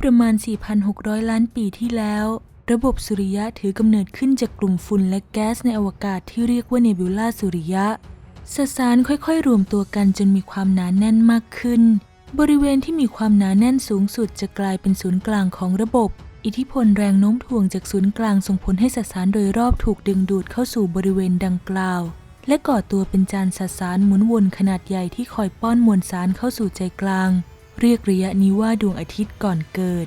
ประมาณ 4,600 ล้านปีที่แล้ว ระบบสุริยะถือกำเนิดขึ้นจากกลุ่มฝุ่นและแก๊สในอวกาศที่เรียกว่าเนบิวลาสุริยะสสารค่อยๆ รวมตัวกันจนมีความหนาแน่นมากขึ้น บริเวณที่มีความหนาแน่นสูงสุดจะกลายเป็นศูนย์กลางของระบบ อิทธิพลแรงโน้มถ่วงจากศูนย์กลางส่งผลให้สสารโดยรอบถูกดึงดูดเข้าสู่บริเวณดังกล่าว และก่อตัวเป็นจานสสารหมุนวนขนาดใหญ่ที่คอยป้อนมวลสารเข้าสู่ใจกลาง เรียกระยะนี้ว่าดวงอาทิตย์ก่อนเกิด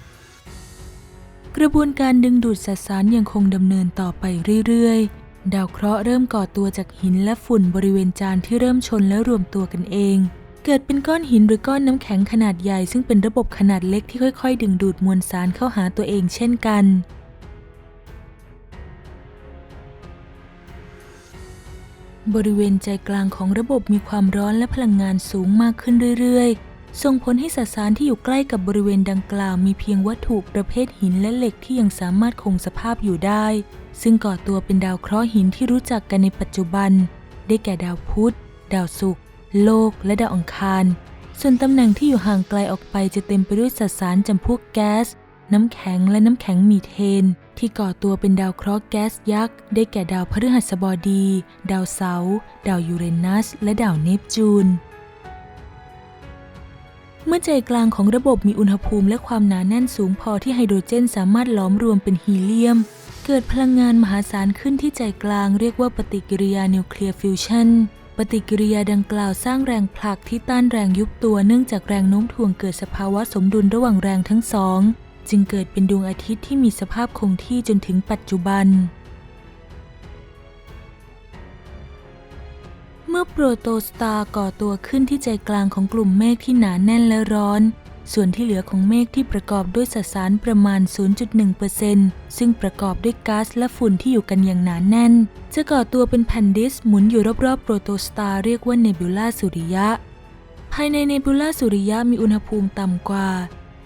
กระบวนการดึงดูดสสารยังคงดำเนินต่อไปเรื่อยๆ ดาวเคราะห์เริ่มก่อตัวจากหินและฝุ่นบริเวณจานที่เริ่มชนและรวมตัวกันเอง เกิดเป็นก้อนหินหรือก้อนน้ำแข็งขนาดใหญ่ ซึ่งเป็นระบบขนาดเล็กที่ค่อย ๆ ดึงดูดมวลสารเข้าหาตัวเองเช่นกันบริเวณใจกลางของระบบมีความร้อนและพลังงานสูงมากขึ้นเรื่อยๆ ส่งผลให้สสารที่อยู่ใกล้กับบริเวณดังกล่าวมีเพียงวัตถุประเภทหินและเหล็กที่ยังสามารถคงสภาพอยู่ได้ ซึ่งก่อตัวเป็นดาวเคราะห์หินที่รู้จักกันในปัจจุบัน ได้แก่ดาวพุธ ดาวศุกร์โลก และดาวอังคาร ส่วนตำแหน่งที่อยู่ห่างไกลออกไปจะเต็มไปด้วยสสารจำพวกแก๊ส น้ำแข็งและน้ำแข็งมีเทน ที่ก่อตัวเป็นดาวเคราะห์แก๊สยักษ์ ได้แก่ดาวพฤหัสบดี ดาวเสาร์ ดาวยูเรนัส และดาวเนปจูน เมื่อใจกลางของระบบมีอุณหภูมิและความหนาแน่นสูงพอที่ไฮโดรเจนสามารถหลอมรวมเป็นฮีเลียม เกิดพลังงานมหาศาลขึ้นที่ใจกลางเรียกว่าปฏิกิริยานิวเคลียร์ฟิวชันปฏิกิริยาดังกล่าวสร้างแรงผลักที่ต้านแรงยุบตัวเนื่องจากแรงโน้มถ่วงเกิดสภาวะสมดุลระหว่างแรงทั้งสอง จึงเกิดเป็นดวงอาทิตย์ที่มีสภาพคงที่จนถึงปัจจุบัน อโปรโตสตาร์ก่อตัวขึ้นที่ใจกลางของกลุ่มเมฆที่หนาแน่นและร้อน ส่วนที่เหลือของเมฆที่ประกอบด้วยสสารประมาณ 0.1%ซึ่งประกอบด้วยก๊าซและฝุ่นที่อยู่กันอย่างหนาแน่น จะก่อตัวเป็นแผ่นดิสหมุนอยู่รอบๆโปรโตสตาร์เรียกว่าเนบิวลาสุริยะ ภายในเนบิวลาสุริยะมีอุณหภูมิต่ำกว่า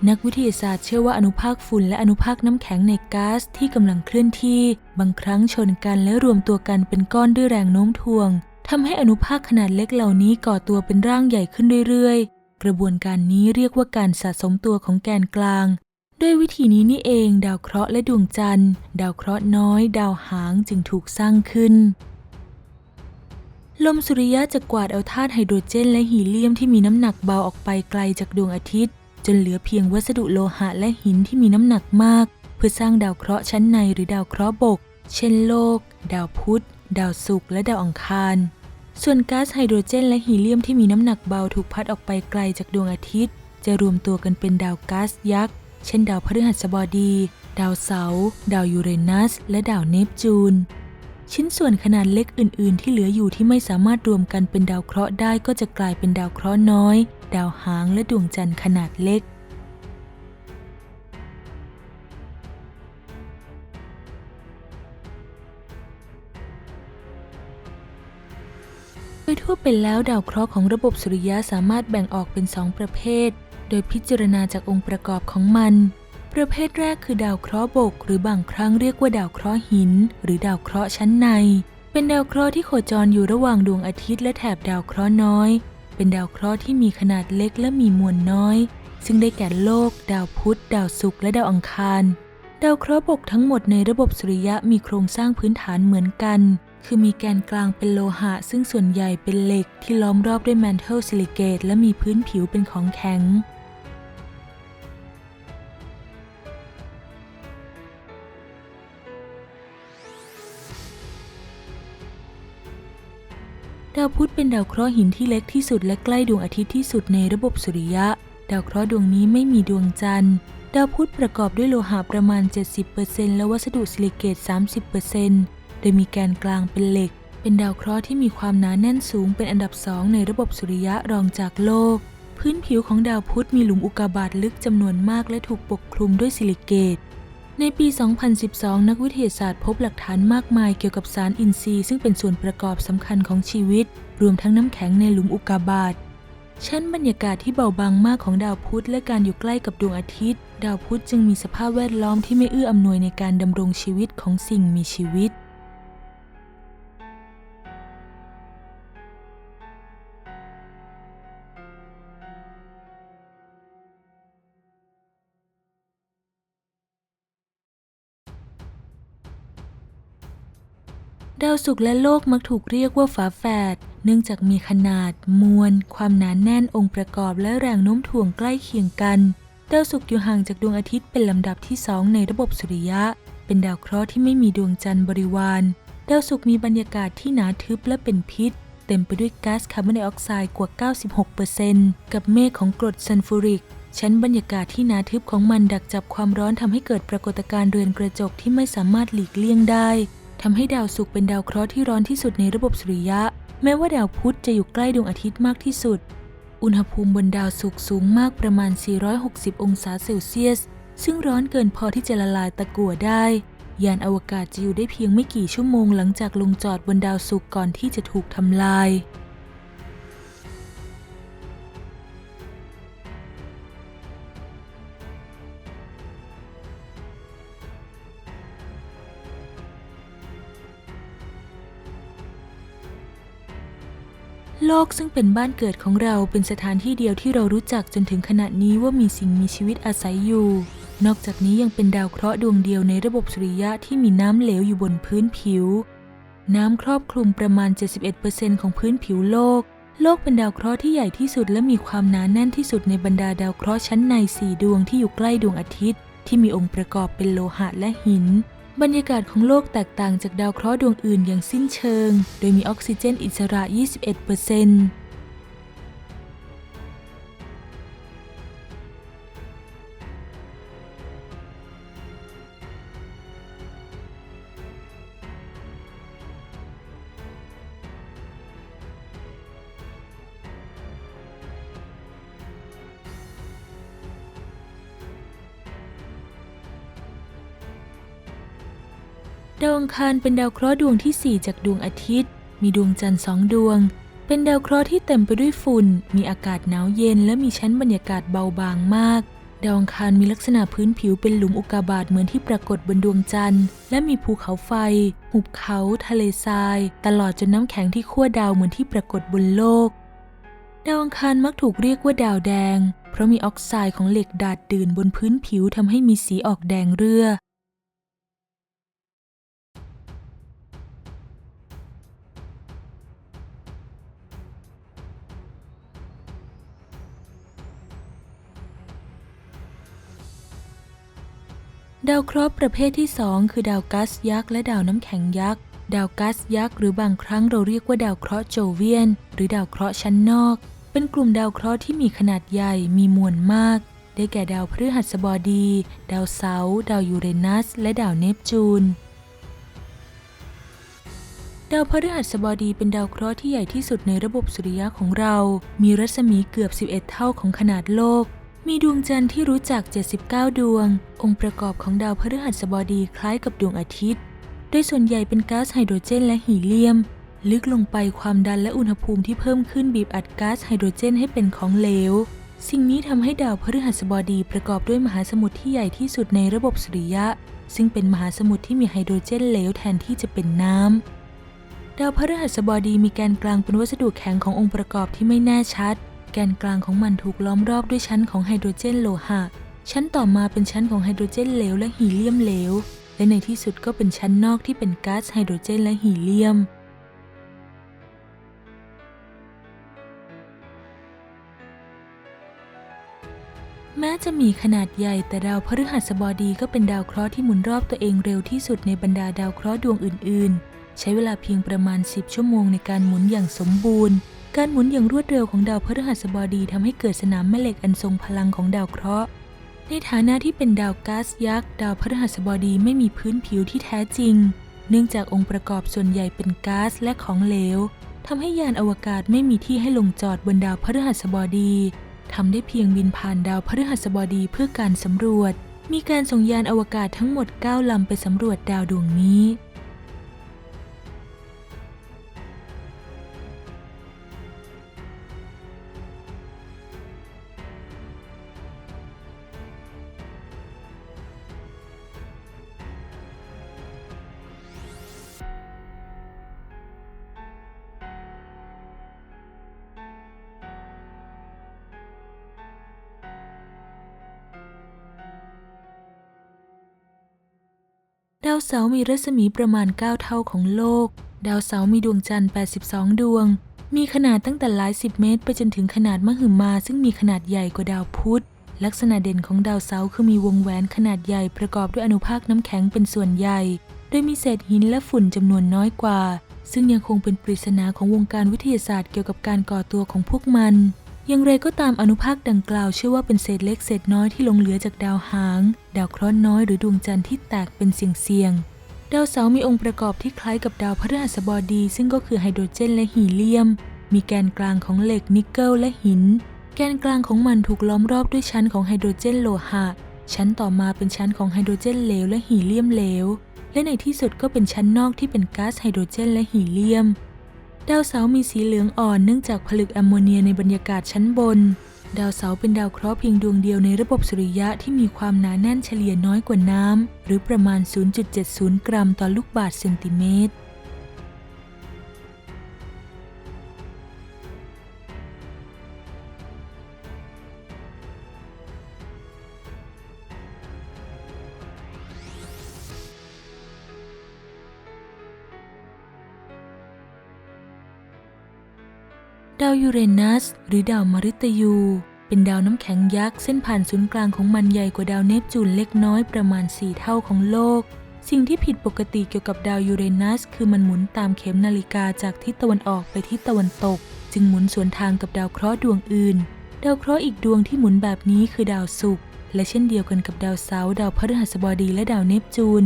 นักวิทยาศาสตร์เชื่อว่าอนุภาคฝุ่นและอนุภาคน้ำแข็งในก๊าซที่กำลังเคลื่อนที่ บางครั้งชนกันและรวมตัวกันเป็นก้อนด้วยแรงโน้มถ่วง ทำให้อนุภาคขนาดเล็กเหล่านี้ก่อตัวเป็นร่างใหญ่ขึ้นเรื่อยๆ กระบวนการนี้เรียกว่าการสะสมตัวของแกนกลาง ด้วยวิธีนี้นี่เอง ดาวเคราะห์และดวงจันทร์ ดาวเคราะห์น้อย ดาวหางจึงถูกสร้างขึ้น ลมสุริยะจะกวาดเอาธาตุไฮโดรเจน และฮีเลียมที่มีน้ำหนักเบาออกไปไกลจากดวงอาทิตย์ จนเหลือเพียงวัสดุโลหะและหินที่มีน้ำหนักมาก เพื่อสร้างดาวเคราะห์ชั้นในหรือดาวเคราะห์บก เช่นโลก ดาวพุธ ดาวศุกร์และดาวอังคาร ส่วนก๊าซไฮโดรเจนและฮีเลียมที่มีน้ำหนักเบาถูกพัดออกไปไกลจากดวงอาทิตย์ จะรวมตัวกันเป็นดาวก๊าซยักษ์ เช่นดาวพฤหัสบดี ดาวเสาร์ ดาวยูเรนัส และดาวเนปจูน ชิ้นส่วนขนาดเล็กอื่น ๆ ที่เหลืออยู่ที่ไม่สามารถรวมกันเป็นดาวเคราะห์ได้ก็จะกลายเป็นดาวเคราะห์น้อย ดาวหางและดวงจันทร์ขนาดเล็ก โดยทั่วไปแล้วดาวเคราะห์ของระบบสุริยะสามารถแบ่งออกเป็น2ประเภท โดยพิจารณาจากองค์ประกอบของมัน ประเภทแรกคือดาวเคราะห์บก หรือบางครั้งเรียกว่าดาวเคราะห์หิน หรือดาวเคราะห์ชั้นใน เป็นดาวเคราะห์ที่โคจรอยู่ระหว่างดวงอาทิตย์และแถบดาวเคราะห์น้อย เป็นดาวเคราะห์ที่มีขนาดเล็กและมีมวลน้อย ซึ่งได้แก่โลก ดาวพุธ ดาวศุกร์และดาวอังคาร ดาวเคราะห์บกทั้งหมดในระบบสุริยะมีโครงสร้างพื้นฐานเหมือนกัน คือมีแกนกลางเป็นโลหะ ซึ่งส่วนใหญ่เป็นเหล็กที่ล้อมรอบด้วยแมนเทลซิลิเกตและมีพื้นผิวเป็นของแข็งดาวพุธเป็นดาวเคราะห์หินที่เล็กที่สุดและใกล้ดวงอาทิตย์ที่สุดในระบบสุริยะ ดาวเคราะห์ดวงนี้ไม่มีดวงจันทร์ ดาวพุธประกอบด้วยโลหะประมาณ 70%และวัสดุซิลิเกต 30% ดยมีแกนกลางเป็นเหล็ก เป็นดาวเคราะห์ที่มีความหนาแน่นสูงเป็นอันดับสองในระบบสุริยะรองจากโลก พื้นผิวของดาวพุธมีหลุมอุกาบาตลึกจำนวนมากและถูกปกคลุมด้วยซิลิเกตในปี 2012 นักวิทยาศาสตร์พบหลักฐานมากมายเกี่ยวกับสารอินทรีย์ซึ่งเป็นส่วนประกอบสำคัญของชีวิต รวมทั้งน้ำแข็งในหลุมอุกาบาตชั้นบรรยากาศที่เบาบางมากของดาวพุธและการอยู่ใกล้กับดวงอาทิตย์ ดาวพุธจึงมีสภาพแวดล้อมที่ไม่เอื้ออำนวยในการดำรงชีวิตของสิ่งมีชีวิต ดาวศุกร์และโลกมักถูกเรียกว่าฝาแฝด เนื่องจากมีขนาด มวล ความหนานแน่นองค์ประกอบและแรงโน้มถ่วงใกล้เคียงกัน ดาวศุกร์อยู่ห่างจากดวงอาทิตย์เป็นลำดับที่สองในระบบสุริยะ เป็นดาวเคราะห์ที่ไม่มีดวงจันทร์บริวาร ดาวศุกร์มีบรรยากาศที่หนาทึบและเป็นพิษ เต็มไปด้วยก๊าซคาร์บอนไดออกไซด์กว่า 96%กับเมฆของกรดซัลฟูริกชั้นบรรยากาศที่หนาทึบของมันดักจับความร้อนทำให้เกิดปรากฏการณ์เรือนกระจกที่ไม่สามารถหลีกเลี่ยงได้ ทำให้ดาวศุกร์เป็นดาวเคราะห์ที่ร้อนที่สุดในระบบสุริยะ แม้ว่าดาวพุธจะอยู่ใกล้ดวงอาทิตย์มากที่สุด อุณหภูมิบนดาวศุกร์สูงมากประมาณ 460 องศาเซลเซียส ซึ่งร้อนเกินพอที่จะละลายตะกั่วได้ ยานอวกาศจะอยู่ได้เพียงไม่กี่ชั่วโมงหลังจากลงจอดบนดาวศุกร์ก่อนที่จะถูกทำลาย โลกซึ่งเป็นบ้านเกิดของเราเป็นสถานที่เดียวที่เรารู้จักจนถึงขณะนี้ว่ามีสิ่งมีชีวิตอาศัยอยู่ นอกจากนี้ยังเป็นดาวเคราะห์ดวงเดียวในระบบสุริยะที่มีน้ำเหลวอยู่บนพื้นผิว น้ำครอบคลุมประมาณ 71%ของพื้นผิวโลก โลกเป็นดาวเคราะห์ที่ใหญ่ที่สุดและมีความหนาแน่นที่สุดในบรรดาดาวเคราะห์ชั้นใน4ดวงที่อยู่ใกล้ดวงอาทิตย์ ที่มีองค์ประกอบเป็นโลหะและหิน บรรยากาศของโลกแตกต่างจากดาวเคราะห์ดวงอื่นอย่างสิ้นเชิง โดยมีออกซิเจนอิสระ 21% ดาวอังคารเป็นดาวเคราะห์ดวงที่ 4 จากดวงอาทิตย์ มีดวงจันทร์สองดวง เป็นดาวเคราะห์ที่เต็มไปด้วยฝุ่น มีอากาศหนาวเย็น และมีชั้นบรรยากาศเบาบางมาก ดาวอังคารมีลักษณะพื้นผิวเป็นหลุมอุกกาบาตเหมือนที่ปรากฏบนดวงจันทร์ และมีภูเขาไฟ หุบเขา ทะเลทราย ตลอดจนน้ำแข็งที่ขั้วดาวเหมือนที่ปรากฏบนโลก ดาวอังคารมักถูกเรียกว่าดาวแดง เพราะมีออกไซด์ของเหล็กดาดดื่นบนพื้นผิวทำให้มีสีออกแดงเรือ ดาวเคราะห์ประเภทที่ 2 คือดาวก๊าซยักษ์และดาวน้ำแข็งยักษ์ ดาวก๊าซยักษ์หรือบางครั้งเราเรียกว่าดาวเคราะห์โจเวียน หรือดาวเคราะห์ชั้นนอก เป็นกลุ่มดาวเคราะห์ที่มีขนาดใหญ่มีมวลมาก ได้แก่ดาวพฤหัสบดี ดาวเสาร์ดาวยูเรนัส และดาวเนปจูน ดาวพฤหัสบดีเป็นดาวเคราะห์ที่ใหญ่ที่สุดในระบบสุริยะของเรา มีรัศมีเกือบ 11 เท่าของขนาดโลก มีดวงจันทร์ที่รู้จัก 79 ดวง องค์ประกอบของดาวพฤหัสบดีคล้ายกับดวงอาทิตย์ โดยส่วนใหญ่เป็นก๊าซไฮโดรเจนและฮีเลียม ลึกลงไปความดันและอุณหภูมิที่เพิ่มขึ้นบีบอัดก๊าซไฮโดรเจนให้เป็นของเหลว สิ่งนี้ทำให้ดาวพฤหัสบดีประกอบด้วยมหาสมุทรที่ใหญ่ที่สุดในระบบสุริยะ ซึ่งเป็นมหาสมุทรที่มีไฮโดรเจนเหลวแทนที่จะเป็นน้ำดาวพฤหัสบดีมีแกนกลางเป็นวัสดุแข็งขององค์ประกอบที่ไม่แน่ชัด แกนกลางของมันถูกล้อมรอบด้วยชั้นของไฮโดรเจนโลหะ ชั้นต่อมาเป็นชั้นของไฮโดรเจนเหลวและฮีเลียมเหลว และในที่สุดก็เป็นชั้นนอกที่เป็นก๊าซไฮโดรเจนและฮีเลียมแม้จะมีขนาดใหญ่แต่ดาวพฤหัสบดีก็เป็นดาวเคราะห์ที่หมุนรอบตัวเองเร็วที่สุดในบรรดาดาวเคราะห์ดวงอื่น ๆ ใช้เวลาเพียงประมาณ 10 ชั่วโมงในการหมุนอย่างสมบูรณ์ การหมุนอย่างรวดเร็วของดาวพฤหัสบดีทำให้เกิดสนามแม่เหล็กอันทรงพลังของดาวเคราะห์ ในฐานะที่เป็นดาวก๊าซยักษ์ ดาวพฤหัสบดีไม่มีพื้นผิวที่แท้จริง เนื่องจากองค์ประกอบส่วนใหญ่เป็นก๊าซและของเหลวทำให้ยานอวกาศไม่มีที่ให้ลงจอดบนดาวพฤหัสบดีทำได้เพียงบินผ่านดาวพฤหัสบดีเพื่อการสำรวจ มีการส่งยานอวกาศทั้งหมด 9 ลำไปสำรวจดาวดวงนี้าวเสาร์มีรัศมีประมาณ 9 เท่าของโลก ดาวเสาร์มีดวงจันทร์ 82 ดวง มีขนาดตั้งแต่หลายสิบเมตร ไปจนถึงขนาดมหึมา ซึ่งมีขนาดใหญ่กว่าดาวพุธ ลักษณะเด่นของดาวเสาร์คือมีวงแหวนขนาดใหญ่ประกอบด้วยอนุภาคน้ำแข็งเป็นส่วนใหญ่ โดยมีเศษหินและฝุ่นจำนวนน้อยกว่า ซึ่งยังคงเป็นปริศนาของวงการวิทยาศาสตร์เกี่ยวกับการก่อตัวของพวกมัน อย่างไรก็ตามอนุภาคดังกล่าวเชื่อว่าเป็นเศษเล็กเศษน้อยที่หลงเหลือจากดาวหาง ดาวเคราะห์น้อยหรือดวงจันทร์ที่แตกเป็นเสี่ยงๆดาวเสาร์มีองค์ประกอบที่คล้ายกับดาวพฤหัสบดี ซึ่งก็คือไฮโดรเจนและฮีเลียม มีแกนกลางของเหล็กนิกเกิลและหิน แกนกลางของมันถูกล้อมรอบด้วยชั้นของไฮโดรเจนโลหะ ชั้นต่อมาเป็นชั้นของไฮโดรเจนเหลวและฮีเลียมเหลว และในที่สุดก็เป็นชั้นนอกที่เป็นก๊าซไฮโดรเจนและฮีเลียม ดาวเสาร์มีสีเหลืองอ่อนเนื่องจากผลึกแอมโมเนียในบรรยากาศชั้นบน ดาวเสาร์เป็นดาวเคราะห์เพียงดวงเดียวในระบบสุริยะที่มีความหนาแน่นเฉลี่ยน้อยกว่าน้ำ หรือประมาณ 0.70 กรัมต่อลูกบาศก์เซนติเมตร เรนัส หรือดาวมฤตยู เป็นดาวน้ำแข็งยักษ์เส้นผ่านศูนย์กลางของมันใหญ่กว่าดาวเนปจูนเล็กน้อยประมาณ 4 เท่าของโลก สิ่งที่ผิดปกติเกี่ยวกับดาวยูเรนัส คือมันหมุนตามเข็มนาฬิกาจากทิศตะวันออกไปทิศตะวันตก จึงหมุนสวนทางกับดาวเคราะห์ดวงอื่น ดาวเคราะห์อีกดวงที่หมุนแบบนี้คือดาวศุกร์และเช่นเดียวกันกับดาวเสาร์ดาวพฤหัสบดีและดาวเนปจูน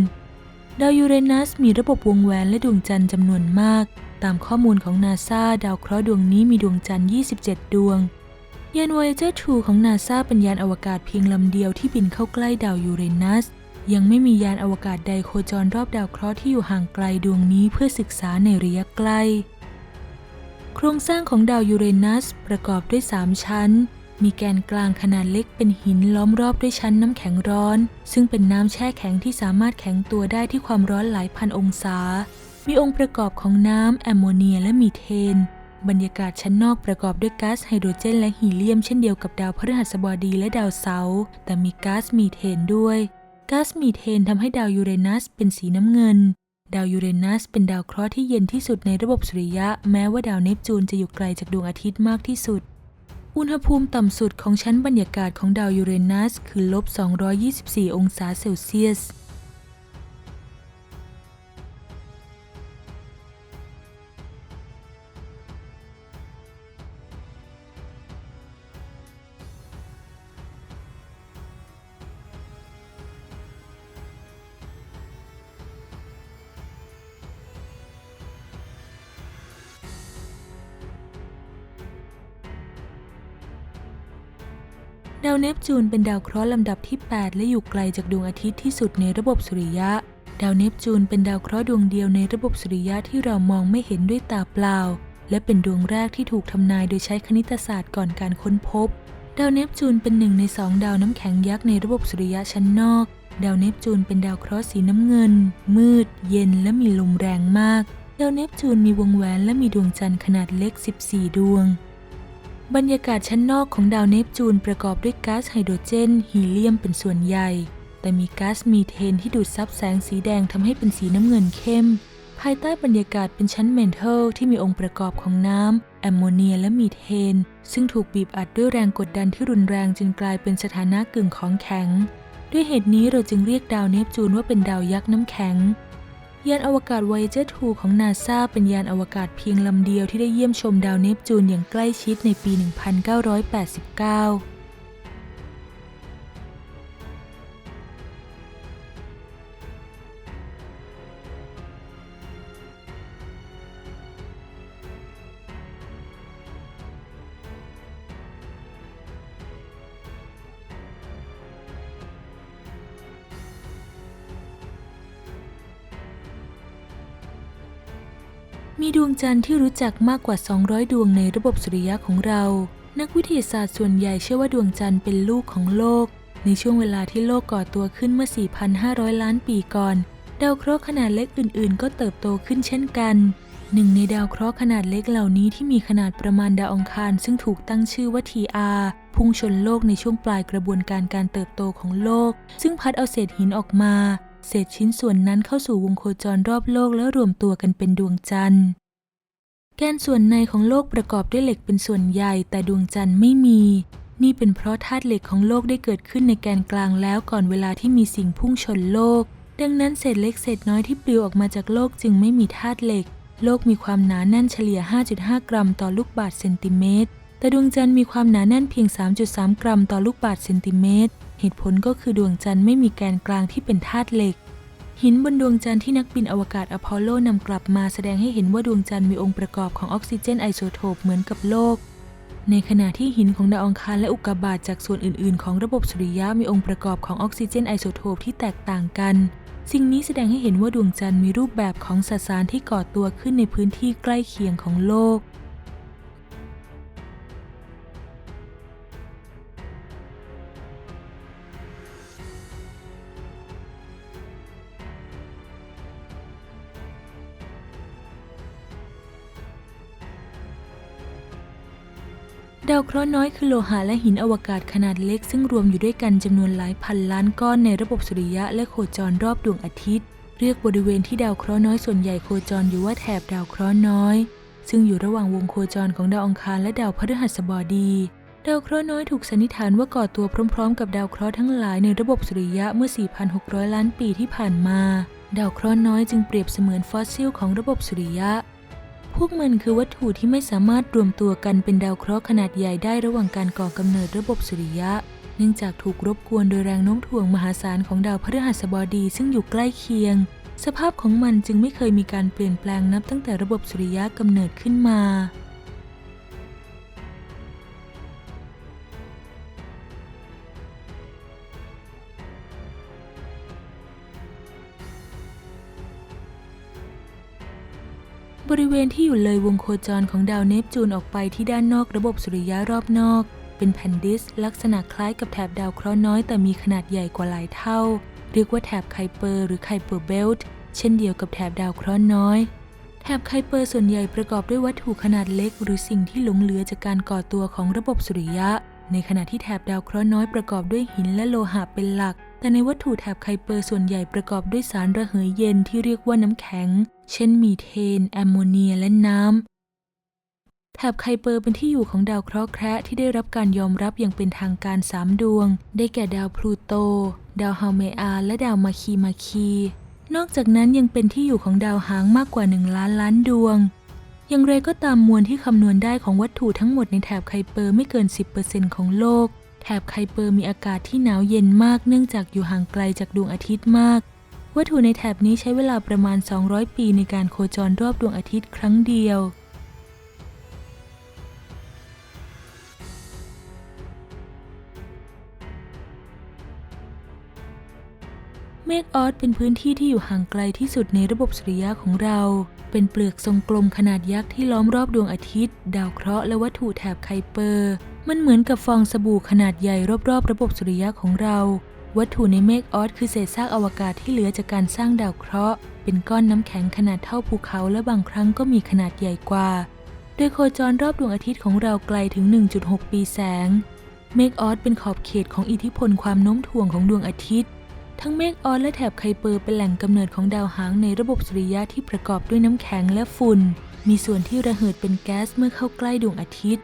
ดาวยูเรนัสมีระบบวงแหวนและดวงจันทร์จำนวนมาก ตามข้อมูลของนาซาดาวเคราะห์ดวงนี้มีดวงจันทร์ 27 ดวง ยาน Voyager 2 ของนาซาเป็นยานอวกาศเพียงลำเดียวที่บินเข้าใกล้ดาวยูเรนัส ยังไม่มียานอวกาศใดโคจรรอบดาวเคราะห์ที่อยู่ห่างไกลดวงนี้เพื่อศึกษาในระยะใกล้ โครงสร้างของดาวยูเรนัสประกอบด้วย 3 ชั้น มีแกนกลางขนาดเล็กเป็นหินล้อมรอบด้วยชั้นน้ำแข็งร้อน ซึ่งเป็นน้ำแช่แข็งที่สามารถแข็งตัวได้ที่ความร้อนหลายพันองศา มีองค์ประกอบของน้ำแอมโมเนียและมีเทน บรรยากาศชั้นนอกประกอบด้วยก๊าซไฮโดรเจน และฮีเลียมเช่นเดียวกับดาวพฤหัสบดีและดาวเสาร์แต่มีก๊าซมีเทนด้วยก๊าซมีเทนทำให้ดาวยูเรนัสเป็นสีน้ำเงิน ดาวยูเรนัสเป็นดาวเคราะห์ที่เย็นที่สุดในระบบสุริยะ แม้ว่าดาวเนปจูนจะอยู่ไกลจากดวงอาทิตย์มากที่สุด อุณหภูมิต่ำสุดของชั้นบรรยากาศของดาวยูเรนัสคือลบ 224 องศาเซลเซียส ดาวเนปจูนเป็นดาวเคราะห์ลำดับที่ 8 และอยู่ไกลจากดวงอาทิตย์ที่สุดในระบบสุริยะ ดาวเนปจูนเป็นดาวเคราะห์ดวงเดียวในระบบสุริยะที่เรามองไม่เห็นด้วยตาเปล่า และเป็นดวงแรกที่ถูกทำนายโดยใช้คณิตศาสตร์ก่อนการค้นพบ ดาวเนปจูนเป็นหนึ่งในสองดาวน้ำแข็งยักษ์ในระบบสุริยะชั้นนอก ดาวเนปจูนเป็นดาวเคราะห์สีน้ำเงิน มืด เย็นและมีลมแรงมาก ดาวเนปจูนมีวงแหวนและมีดวงจันทร์ขนาดเล็ก 14 ดวง บรรยากาศชั้นนอกของดาวเนปจูนประกอบด้วยก๊าซไฮโดรเจน ฮีเลียมเป็นส่วนใหญ่ แต่มีก๊าซมีเทนที่ดูดซับแสงสีแดงทำให้เป็นสีน้ำเงินเข้ม ภายใต้บรรยากาศเป็นชั้นเมนเทลที่มีองค์ประกอบของน้ำแอมโมเนียและมีเทน ซึ่งถูกบีบอัดด้วยแรงกดดันที่รุนแรงจนกลายเป็นสถานะกึ่งของแข็ง ด้วยเหตุนี้เราจึงเรียกดาวเนปจูนว่าเป็นดาวยักษ์น้ำแข็ง ยานอวกาศ Voyager 2ของนาซาเป็นยานอวกาศเพียงลำเดียวที่ได้เยี่ยมชมดาวเนปจูนอย่างใกล้ชิดในปี 1989 มีดวงจันทร์ที่รู้จักมากกว่า 200 ดวงในระบบสุริยะของเรา นักวิทยาศาสตร์ส่วนใหญ่เชื่อว่าดวงจันทร์เป็นลูกของโลก ในช่วงเวลาที่โลกก่อตัวขึ้นเมื่อ 4,500 ล้านปีก่อน ดาวเคราะห์ขนาดเล็กอื่นๆ ก็เติบโตขึ้นเช่นกัน หนึ่งในดาวเคราะห์ขนาดเล็กเหล่านี้ที่มีขนาดประมาณดาวอังคาร ซึ่งถูกตั้งชื่อว่า TR พุ่งชนโลกในช่วงปลายกระบวนการการเติบโตของโลก ซึ่งพัดเอาเศษหินออกมา เศษชิ้นส่วนนั้นเข้าสู่วงโคจรรอบโลกแล้วรวมตัวกันเป็นดวงจันทร์ แกนส่วนในของโลกประกอบด้วยเหล็กเป็นส่วนใหญ่ แต่ดวงจันทร์ไม่มี นี่เป็นเพราะธาตุเหล็กของโลกได้เกิดขึ้นในแกนกลางแล้วก่อนเวลาที่มีสิ่งพุ่งชนโลก ดังนั้นเศษเล็กเศษน้อยที่ปลิวออกมาจากโลกจึงไม่มีธาตุเหล็ก โลกมีความหนาแน่นเฉลี่ย 5.5 กรัมต่อลูกบาศก์เซนติเมตร แต่ดวงจันทร์มีความหนาแน่นเพียง 3.3 กรัมต่อลูกบาศก์เซนติเมตร เหตุผลก็คือดวงจันทร์ไม่มีแกนกลางที่เป็นธาตุเหล็ก หินบนดวงจันทร์ที่นักบินอวกาศอพอลโลนำกลับมาแสดงให้เห็นว่าดวงจันทร์มีองค์ประกอบของออกซิเจนไอโซโทปเหมือนกับโลก ในขณะที่หินของดาวอังคารและอุกกาบาตจากส่วนอื่น ๆ ของระบบสุริยะมีองค์ประกอบของออกซิเจนไอโซโทปที่แตกต่างกันสิ่งนี้แสดงให้เห็นว่าดวงจันทร์มีรูปแบบของสสารที่ก่อตัวขึ้นในพื้นที่ใกล้เคียงของโลก ดาวเคราะห์น้อยคือโลหะและหินอวกาศขนาดเล็ก ซึ่งรวมอยู่ด้วยกันจำนวนหลายพันล้านก้อนในระบบสุริยะและโคจรรอบดวงอาทิตย์ เรียกบริเวณที่ดาวเคราะห์น้อยส่วนใหญ่โคจรอยู่ว่าแถบดาวเคราะห์น้อย ซึ่งอยู่ระหว่างวงโคจรของดาวอังคารและดาวพฤหัสบดี ดาวเคราะห์น้อยถูกสันนิษฐานว่าก่อตัวพร้อม ๆ กับดาวเคราะห์ทั้งหลายในระบบสุริยะเมื่อ 4,600 ล้านปีที่ผ่านมา ดาวเคราะห์น้อยจึงเปรียบเสมือนฟอสซิลของระบบสุริยะ วกมันคือวัตถุที่ไม่สามารถรวมตัวกันเป็นดาวเคราะห์ขนาดใหญ่ได้ระหว่างการก่อกำเนิดระบบสุริยะ เนื่องจากถูกรบกวนโดยแรงโน้มถ่วงมหาศาลของดาวพฤหัสบดีซึ่งอยู่ใกล้เคียง สภาพของมันจึงไม่เคยมีการเปลี่ยนแปลงนับตั้งแต่ระบบสุริยะกำเนิดขึ้นมา เวณที่อยู่เลยวงโคจรของดาวเนปจูนออกไปที่ด้านนอกระบบสุริยะรอบนอก เป็นแผ่นดิสลักษณะคล้ายกับแถบดาวเคราะห์น้อยแต่มีขนาดใหญ่กว่าหลายเท่า เรียกว่าแถบไคเปอร์หรือไคเปอร์เบลต์เช่นเดียวกับแถบดาวเคราะห์น้อย แถบไคเปอร์ส่วนใหญ่ประกอบด้วยวัตถุขนาดเล็ก หรือสิ่งที่หลงเหลือจากการก่อตัวของระบบสุริยะ ในขณะที่แถบดาวเคราะห์น้อยประกอบด้วยหินและโลหะเป็นหลัก แต่ในวัตถุแถบไคเปอร์ส่วนใหญ่ประกอบด้วยสารระเหยเย็นที่เรียกว่าน้ำแข็ง เช่นมีเทน แอมโมเนีย และน้ำ แถบไคเปอร์เป็นที่อยู่ของดาวเคราะห์แคระที่ได้รับการยอมรับอย่างเป็นทางการ3ดวง ได้แก่ดาวพลูโต ดาวฮาเมอา และดาวมาคีมาคี นอกจากนั้นยังเป็นที่อยู่ของดาวหางมากกว่า1ล้านล้านดวง อย่างไรก็ตามมวลที่คำนวณได้ของวัตถุทั้งหมดในแถบไคเปอร์ไม่เกิน 10%ของโลก แถบไคเปอร์มีอากาศที่หนาวเย็นมากเนื่องจากอยู่ห่างไกลจากดวงอาทิตย์มาก วัตถุในแถบนี้ใช้เวลาประมาณ 200 ปีในการโคจรรอบดวงอาทิตย์ครั้งเดียว เมฆออสเป็นพื้นที่ที่อยู่ห่างไกลที่สุดในระบบสุริยะของเรา เป็นเปลือกทรงกลมขนาดยักษ์ที่ล้อมรอบดวงอาทิตย์ ดาวเคราะห์และวัตถุแถบไคเปอร์ มันเหมือนกับฟองสบู่ขนาดใหญ่รอบๆ ระบบสุริยะของเรา วัตถุในเมฆออสคือเศษซากอวกาศที่เหลือจากการสร้างดาวเคราะห์ เป็นก้อนน้ำแข็งขนาดเท่าภูเขาและบางครั้งก็มีขนาดใหญ่กว่า โดยโคจรรอบดวงอาทิตย์ของเราไกลถึง 1.6 ปีแสง เมฆออสเป็นขอบเขตของอิทธิพลความโน้มถ่วงของดวงอาทิตย์ ทั้งเมฆออนและแถบไคเปอร์เป็นแหล่งกำเนิดของดาวหางในระบบสุริยะที่ประกอบด้วยน้ำแข็งและฝุ่น มีส่วนที่ระเหิดเป็นแก๊สเมื่อเข้าใกล้ดวงอาทิตย์